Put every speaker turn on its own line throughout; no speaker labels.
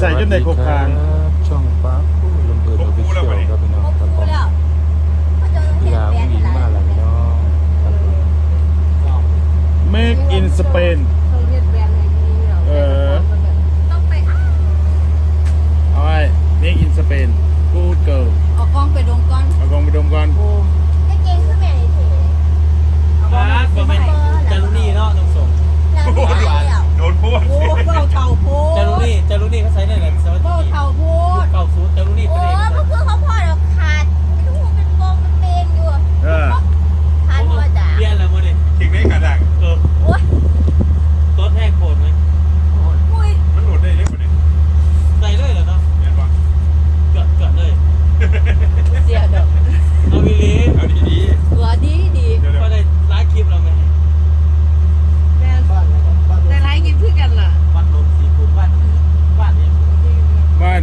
ใส่จนในโคกคาง
ช่องฟ้าคู่ลำเบิดออฟฟิเชียลครับพี่น้องครับผม
แล้วเขาจะ
กีฬาผู้หญิงมาแล้วพี่น้องครับผม
Make in Spain
ต้องเฮ็ดแบรนด์ให้ดีเนาะ
เออ
ต้องไปอ้าว
เอาไว้ Make in Spain Good girl
เอากล้องไปดมก่อน
เอากองไปดมก่อน
กางเกงคือแม่นี่เถอะ
มาบ่แม่นจารุณีเนาะน้องสง
แล้วนี่หายแล้ว
โดนพูด
โอ้เบาเท่าโพด
จารุณีจารุณีเขาใช้ได้แหละสวัส
เบา
ดี
เท่าโพด
เก่าสูตรจารุณี
โอ้
เป็นเอง
ก็คือเขาพอเราขาดเป็นหูเป็นโปงเป็นเบนอยู่
เออ
ขาดหัวจ๋า
เปลี่ยนแล้วมื้อนี้
ทิ้งได้กระดัง
เออ
โอ้ย
ต้นแห้งโคตรไหม
อุ้ย
มันหลุดได้เยอะกว่านี้
ใส่เลยเหรอเนาะ
เห็นปะ
เกิดเกิดเลย
เสียดอก
เอาวิลี
เอาดี
ตัวดีดี
ๆเดี๋ยว
ก็ได้ไลฟ์คลิปเราไหม
แม่แต่ไรกินเพื่อกันล่ะ
วัดโนนสีคูณบ้านบ้านเนี่ย
ๆบ้าน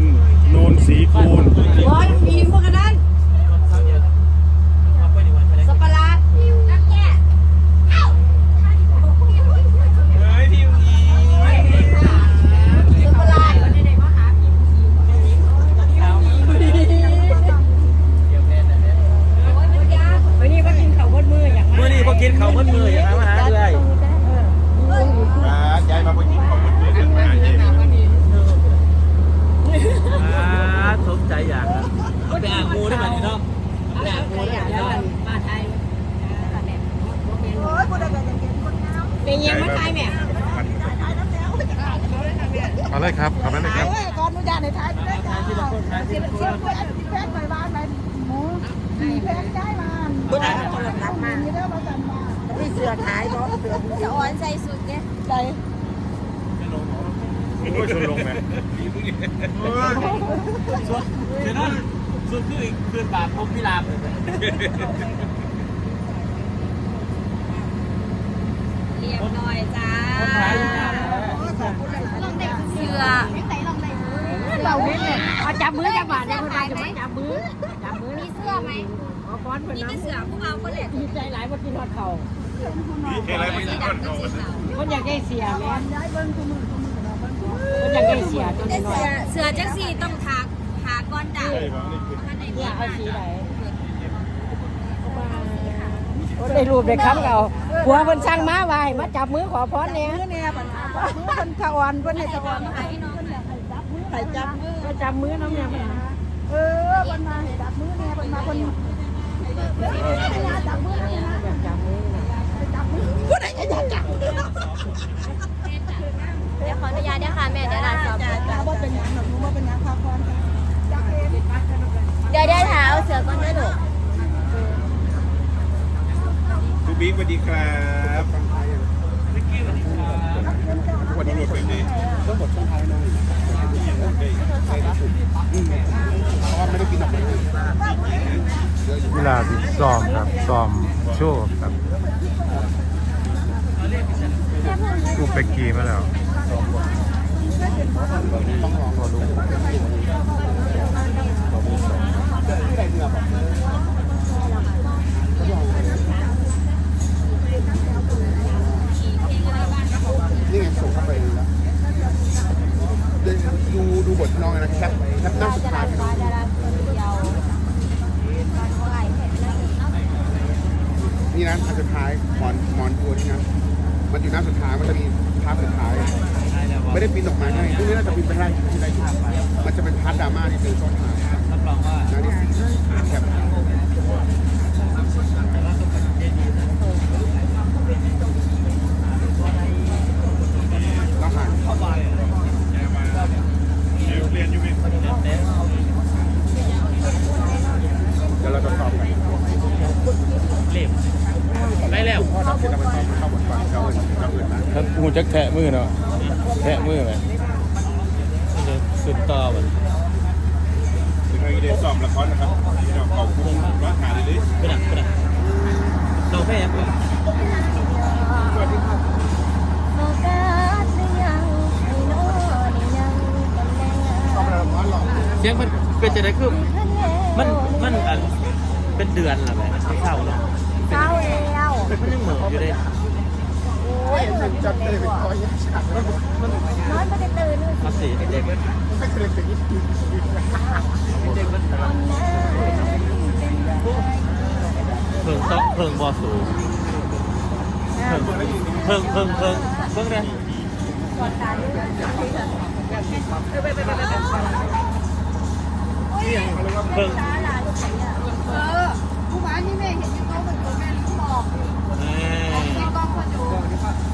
โนนสีคูณ
โอ้ยมีพวกกันนั้น
วันเสาร์เดียวมาไปในวันอะไร
สับปะรด
น้ำแก่เอ้า
เฮ้ยพี่วี
สับปะรด
เช้าเดี๋ยวแม่นะเนี่ย
วันนี้ก็กินข้าวบดมืออย่าง
มื่อนี้พอกินเขาวมืดมืออย่างไรมาหาเรื่อย
อ่าย้ายมาไปกินของเพื่อนๆกันมาเอง
อ่าส มใจอยากอะไปอ่างงูได้ไหมนี่เนาะไปอ่างงูได้ไหมเนาะ
มาไทยเป็นยังมาไทยแม่
เอาเลยครับขอบคุณเลยครับ
ก่อนนุญาตในไทยด้วยจ้า
ที่ละคนนะที่ละคน
แพงไปบ้านไปหมูแพงได้มาบุญอะไรคนละนัดมาเด้อมาสั่นมาไม่เสือขายบ่เสือ
จะอ่อนใส่สุดเนี่ย
ใจ
โอ้ยชวนลงไหม
ส่วนเดี๋ยวนั้นส่วนคืออีกคืนบาปผมพิลาบเรี
ยบร้อยจ้า
ผมขายอยู่นะ
เสื้อ
เราเนี่ยเอาจับมือจับบาทเนี่ยคนไทยจะไม่จับมือจับมือ
มีเสื้อไหม
ขอฟ้อนเพิ่น
นี่
นะ
เป็นเสื้อพวกเราคนแหละ
ดีใจหลายว่ากินฮอดเข่า
มีอะไรมากินก่อนโดน
คนอยากได้เสียแม่ คนอยากได้เสียตัว
แต่
น้อ
เสื้
ย
อเสือจังสีต้องทาทาก้อนดำ
ใช่ปะนี่คือ
ข้างใน
ๆ
มี
เนี่ย
มา
เอาสีไหนได้รูปได้คำเก่าผัวเพิ่นช่างมาไว้มาจับมือขอพรเนี่ยเนี่ยปัญหามือเพิ่นทะวันเพิ่นให้ทะวัน
มาให้น้องหน่อย
ใส่จับมือจับมือน้องเนี่ยปัญหาเออเพิ่นมาให้จับมือเนี่ยเพิ่นมาเพิ่นจับมือนะจับมือจับมือผู้ใดจะจับมือ
เดี๋ยวขออนุญาตนะคะแม่เดี๋ยวเราสอบ
จ้าว่าเป็นหยังหนูว่าเป็นหยังพาพรจับเอง
เดี๋ยวได้ถาเอาเสื้อก้อนได้หนู
คุณบิ๊กสวัสดีครับวันนี้เป็นดีต้องหมดช่องทางน้อยเพราะว่าไม่ได้กินออกมา
กีฬาที่ซ้อมครับซ้อมโชว์ครับกูเป็กกี้มาแล้ว
ต้องลองรอดูนี่ไงส่งเข้าไปแล้วดูดูบทน้องนะแคปแคปหน้าสุดท้ายนี่นะอันสุดท้ายหมอนหมอนตัวนี่นะมันอยู่หน้าสุดท้ายมันจะมี ภาพสุดท้าย ไม่ได้ปริ้นออกมาให้พรุ่งนี้น่าจะปริ้นไปได้ที่ได้มันจะเป็นพาร์ทดราม่าที่เป็นต้นทาง
รับรองว่า
นะที่สี่แคปแล้วห่างเรียนอยู่เดี๋ยวเราจะสอบกัน
เล็บ ได้แล้ว
พ่เราจะไปสอบเข้าบทบาทเขาอื่นเขาอื่นนะ
ถ้าหูจักแทะมือเนาะแทะมือไหม
สุดต่อมัน
ถึงเราจะสอบละครนะครับที่เราขอบคุณรักหาเลย
เป็นอะเป็นอะเราแพ้ยังไง
สวัสดีครับ
โฟกัสหรือยังให้น้องได้ยังตำแหน่ง
สอบละครหรอ
เสียงมันเป็นจะได้คือมันมันอันเป็นเดือนละแม่เศร้าแล้ว
เศร้าแล้ว
มันยังเหมือนอยู่เลย
โอ้ยมันจัดเลยเป็นคอยยักษ์ฉาก
มันมัน
นอนไม่ได้ตื่นเลย
มาสีเด็ก
ไม่เคยเป็นญี่ปุ่น
เพิ่งต้องเพิ่งบอสูงเพิ่งเพิ่งเพิ่งเพิ่งเพิ่งเลย
เสียงเขาเรียกว่า
เพิ่ง
เออผู้บ้านนี่แม่เห็นยังเขาเป็นตัวแม่ลิ้นบอกที่กล้องคนดู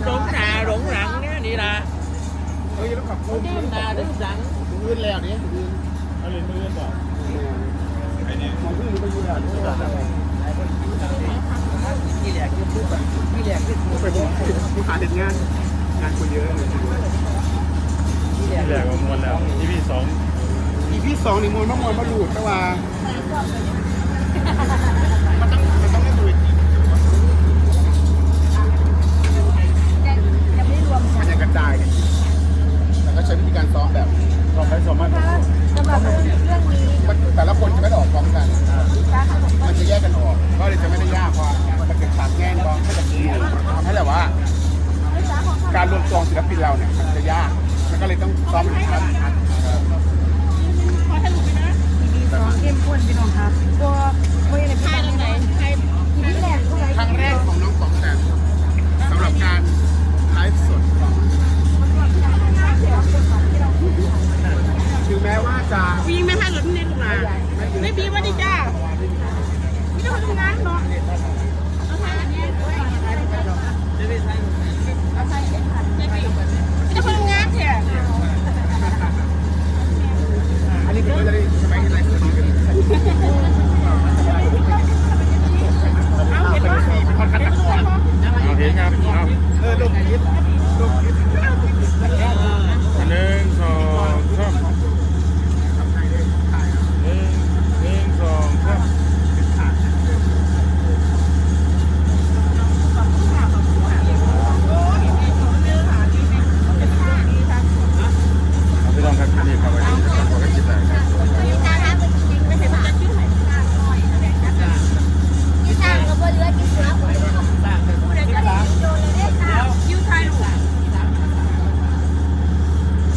หลงหนาหลงหลังเนี่ยนี่นะ
เฮ้ยแล้วขับพุ่ง
หลงหนาหลงหลัง
มืดแล้วเนี่ยมืด
เอาเลยมือบอก
ไอ้นี่มองขึ้นไปยืนอะ
ที่แหลกคือพูดแบบที่แหลกคือ
ไปผมผู้หาเด็ดงานงานคนเยอะเลย
ที่แหลก
ที่แรกก็มวนแล้วที่พี่สอง
อีพี่สองนี่มวนมะมวนมาหลุดแต่ว่า การ
ร
วมตัวของศิลปินเราเนี่ยมันจะยากมันก็เลยต้องซ้อมเป็นครั้ง
สองเข้มข้นพี่น้องครับตัวตัวยังไงพี่น้องไหนใครทีนี้แหละผู้ใด
ครั้งแรกของน้องปองแปมสำหรับการไลฟ์สดของถึงแม้ว่าจะ
วีไม่ให้หลุดเน้นมาไม่บีว่าดีจ้าไม่ต้องทำงานเนาะเอาใส่อันนี้เอาใส่เอ็ดพันไม่บีไม่ต้องทำงานเถอะ
อันนี้ผมก็จะได้สบายไลฟ์สดกัน
เอาเห็นว่า
เป็นคอนคัดตะคอน
เอาเห็นครับเอา
เออลงคลิปลงคลิป
หนึ่งสองสามหนึ่งหนึ่งสองสามเอาพี่น้องครับนี่ครับไว้ขอให้คิดได้ครับ
ไม่ใช่ว่าชื่อไหนที่สร้างก็บ่เหลือที่เสือผู้ใดก็ได้โดนเลยได้ค่ะ
คิวไทยลูก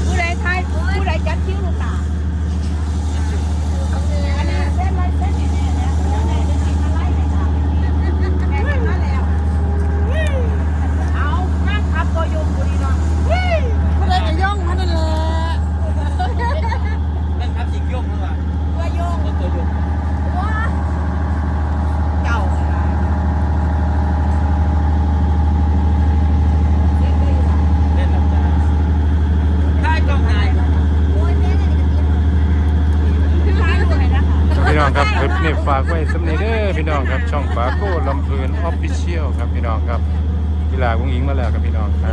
ผู้ใดไทยผู้ใดจัดคิวลูกตา อันนี้เส้นไรเส้นนี่เนี่ยเนี่ยแม่มาแล้วเอานั่งขับตัวยงบุรีเนาะผู้ใดจะย่องมันนั่นแหละ
นั่นครับสิงยกหรือเปล่า
ตัวยง
ก็ตัวยก
ว้าเก่า
เล่นลำจ้าถ้ากล้องนาย
ท้ายลูกไหนนะคะ
พี่น้องครับคลิปนี้ ฝากไว้สำเนีเด้อพี่น้องครับ ช่องฝาโก้ลำเพลินออฟฟิเชียลครับพี่น้องครับกีฬาวงอิงมาแล้วครับพี่น้องครั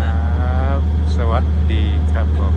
บ สวัสดีครับผม